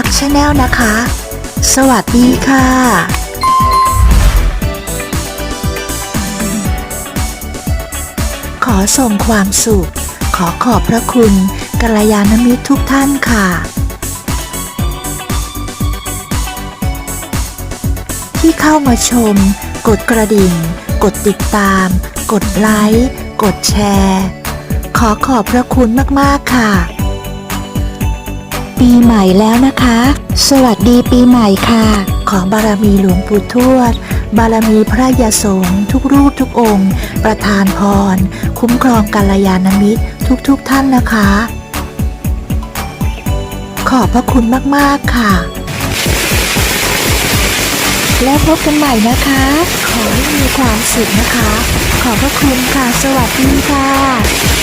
ฮักชาแนลนะคะ สวัสดีค่ะขอส่งความสุข ขอขอบพระคุณกัลยาณมิตรทุกท่านค่ะ ที่เข้ามาชม กดกระดิ่ง กดติดตาม กดไลค์ กดแชร์ ขอขอบพระคุณมาก ๆ ค่ะ ปีใหม่แล้วนะคะ สวัสดีปีใหม่ค่ะ ขอบารมีหลวงปู่ทวด บารมีพระยาสงฆ์ทุกรูปทุกองค์ ประทานพร คุ้มครองกัลยาณมิตรทุกๆทท่านนะคะ ขอบพระคุณมากๆค่ะ แล้วพบกันใหม่นะคะ ขอให้มีความสุขนะคะ ขอบพระคุณค่ะ สวัสดีค่ะ